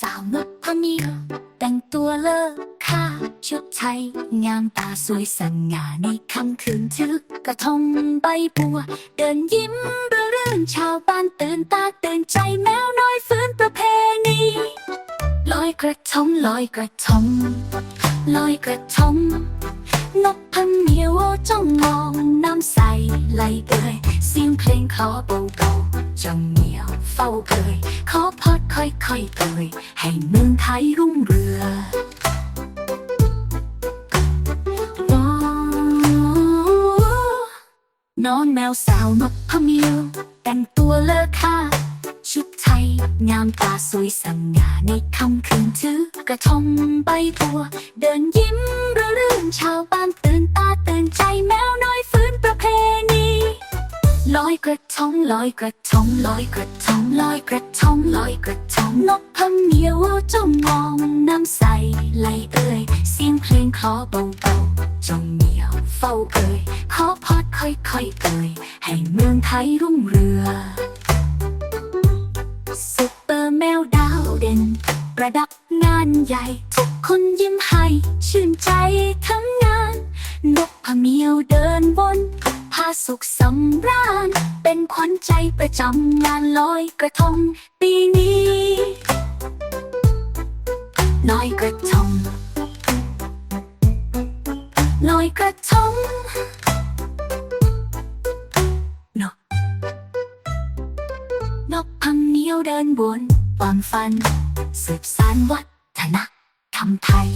สาวงดพนีแต่งตัวเลิศค่ะชุดไทย งามตาสวยสง่าในค่ำคืนทึกกระทงใบบัว เดินยิ้มระรื่นชาวบ้านตื่นตาตื่นใจแมวน้อยฟื้นประเพณีลอยกระทงลอยกระทงลอยกระทงนกพันเหียวจ้องมองน้ำใสไหลเอ่ยเสียงเพลงคลอเบาๆ จ้องเหมียวเฝ้าเอ่ยขอพอดค่อยๆเอ่ยให้เมืองไทยรุ่งเรืองนอนแมวสาวนกพะเมียว แต่งตัวเลอค่าชุดไทย งามตาสวยสง่าในคำคืนถือกระทงใบบัว เดินยิ้มเรื่อรื่นชาวบ้านตื่น ลอยกระทงลอยกระทงลอยกระทงลอยกระทงลอยกระทงนกพะเมียวจ้องมองน้ำใสไหลเอ่ยเสียงเพลงคลอเบาๆจงเหมียวเฝ้าเอ่ยขอพอดค่อยๆเอ่ยให้เมืองไทยรุ่งเรืองซุปเปอร์แมวดาวเด่น ประดับงานใหญ่ ทุกคนยิ้มให้ชื่นใจทั้งงาน นกพะเมียวเดินวนาสุขสำราญ เป็นขวัญใจประจำงานลอยกระทงปีนี้ลอยกระทงลอยกระทงนกนกพังเนียวเดินวนความฝัน สืบสานวัฒนธรรมไทย